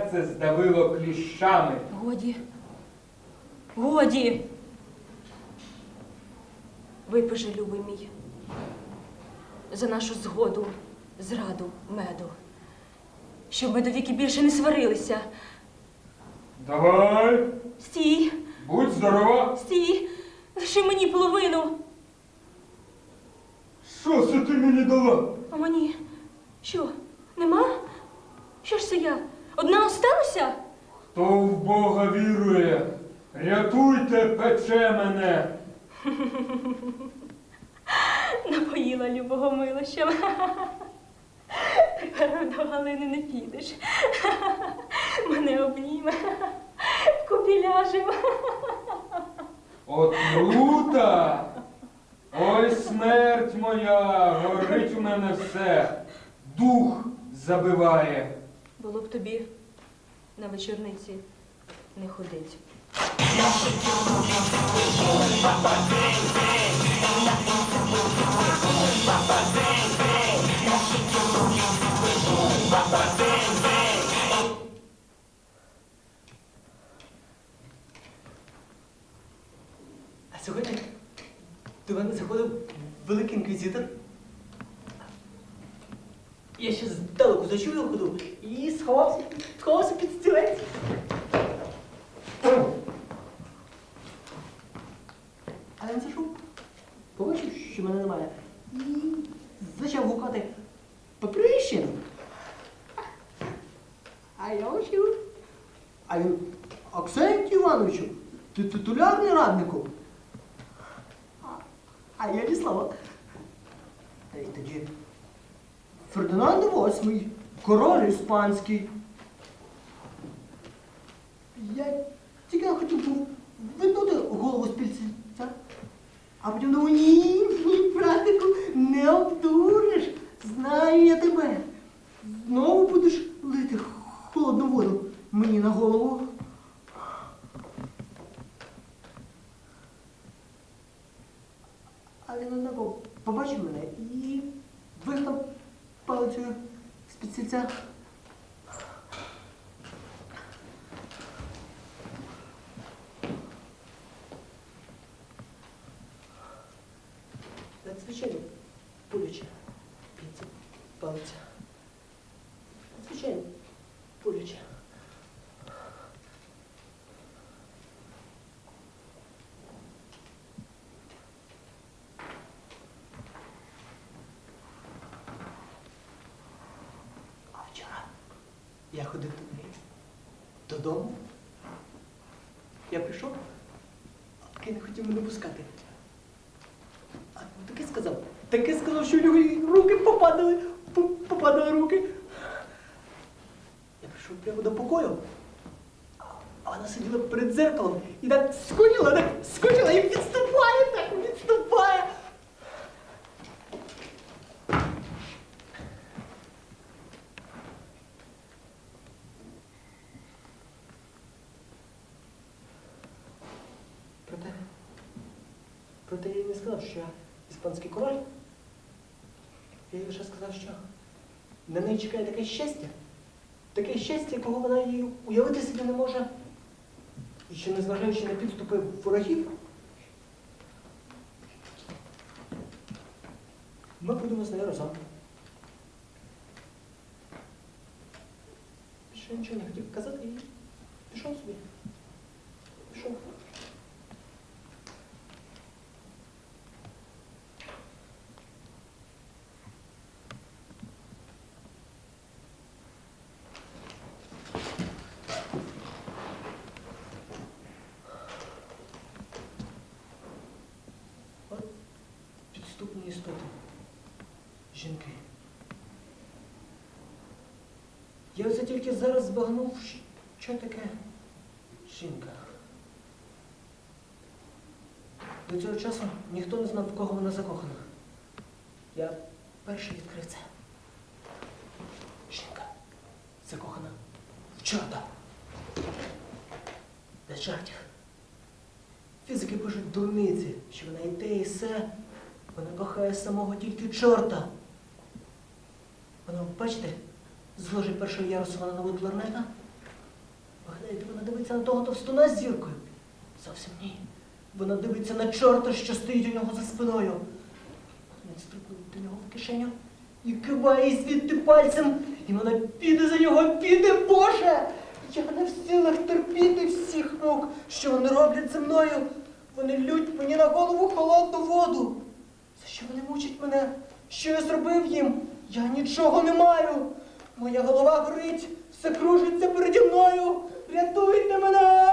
серце здавило кліщами. Годі. Годі. Випиши, любий мій, за нашу згоду, зраду, меду, щоб ми до віки більше не сварилися. Давай, Стій, будь здорова. стій, лиши мені половину, Що це ти мені дала? а мені що, нема? Що ж це я? Одна остануся? Хто в Бога вірує, рятуйте, пече мене. Напоїла любого милощем. Тепер до Галини не підеш. Мене обніме, вкупі ляжемо. Отрута! Ой, смерть моя, горить у мене все. Дух забиває. Було б тобі на вечорниці не ходить. А сьогодні до мене заходив великий інквізитор. Я ще здалеку зачув його ходу і сховався, сховався під стілець. А він зайшов, побачив, що мене немає, і почав гукати Паприщин. А я очів. А він, Аксентій Івановичу, ти титулярний раднику. А, а я не слава. Та й тоді Фердинанд VIII, король іспанський. Я тільки хотів був виднути голову з пільця. А потім думаю, ні, ні, братику, не обдуриш. Знаю я тебе. Знову будеш лити холодну воду мені на голову. А він однаково побачив мене і вигнав палицею з-під стільця. Надзвичайно боляче піца, палиця. Я ходив туди додому. Я прийшов, а такий не хотів мене пускати. А таке сказав. Таке сказав, що у нього руки попадали, попадали руки. Я прийшов прямо до покою. а- А вона сиділа перед дзеркалом і так скочила, так скочила і відступає, так відступає. Проте, проте я їй не сказав, що я іспанський король. Я їй лише сказав, що на неї чекає таке щастя, таке щастя, якого вона їй уявити собі не може. І що, незважаючи на підступи ворогів, ми будемо з нею разом. Я нічого не хотів казати і пішов собі. Пішов. От підступні істоти. Жінки. Я оце тільки зараз збагнув, що таке жінка. До цього часу ніхто не знав, в кого вона закохана. Я перший відкрив це. Жінка закохана в чорта. Без жартів. Фізики пишуть дурниці, що вона і те, і все. Вона кохає самого тільки чорта. Вона, бачите, з ложі першого ярусу вона наводила ларнета, гадаєте, вона дивиться на того товстуна з зіркою? Зовсім ні. Вона дивиться на чорта, що стоїть у нього за спиною. Він стрибнув до нього в кишеню і киває звідти пальцем, і вона піде за нього, піде, Боже! Я не в силах терпіти всіх рук, що вони роблять зі мною. Вони лють мені на голову холодну воду. За що вони мучать мене? Що я зробив їм? Я нічого не маю. Моя голова горить, все кружиться переді мною. Рятуйте мене!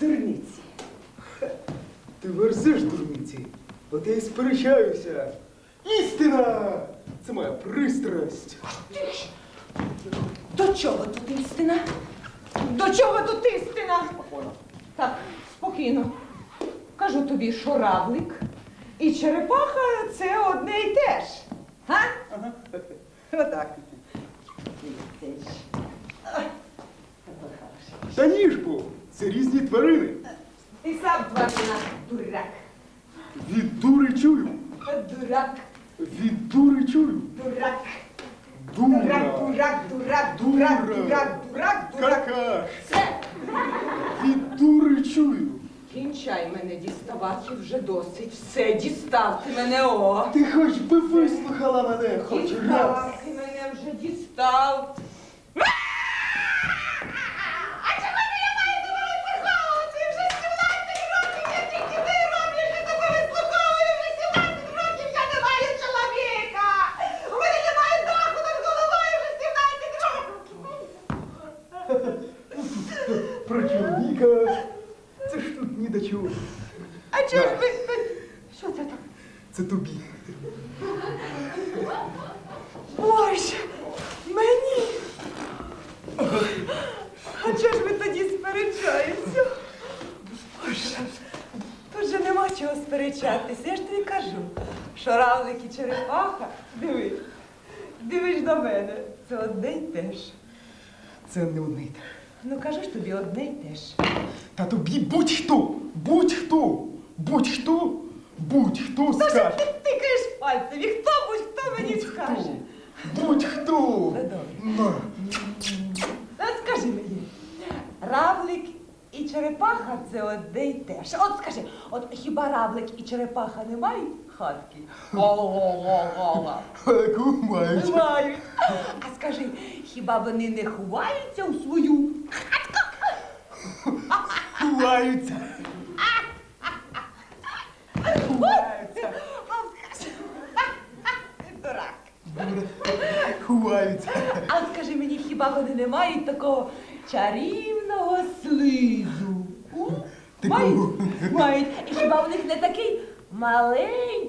Дурниці. Ти верзеш, дурниці, от я й сперечаюся. Істина! Це моя пристрасть. До чого тут істина? До чого тут істина? Так, спокійно. Кажу тобі, що равлик і черепаха це одне й те ж. Га? Отак. Ой, хороший. Та ні ж бо, це різні тварини. Ти сам тварина, дурак. Від дури чую. Дурак, Від дури чую. дурак. Дурак, Дура. дурак, дурак, дурак, Дура. дурак, дурак, дурак. Какаш. Все. Від дури чую. Кінчай мене діставати вже досить. Все, дістав ти мене, о. Ти хоч би вислухала мене, хоч раз. Дістав, ти мене вже дістав. Що це так? Це тобі. Боже, мені. А чого ж ви тоді сперечаєтеся? Боже, тут же нема чого сперечатися. Я ж тобі кажу, що равлик і черепаха, дивись, дивись до мене. Це одне й те ж. Це не одне й те. Ну кажу ж тобі одне й те ж. Та тобі будь-хто, будь-хто, будь-хто, будь-хто Та що скаже. ти тикаєш пальцем? І хто будь-хто мені скаже? Будь-хто. Добре. На. Скажи мені, равлик і черепаха це одне й те ж. От скажи, от хіба равлик і черепаха не мають хатки. Ого-го-го. Яку мають? Мають. А скажи, хіба вони не ховаються у свою? Ховаються. Ховаються. А скажи, ти дурак. Ховаються. А скажи мені, хіба вони не мають такого чарівного слизу? У? Мають? Мають. І хіба в них не такий маленький?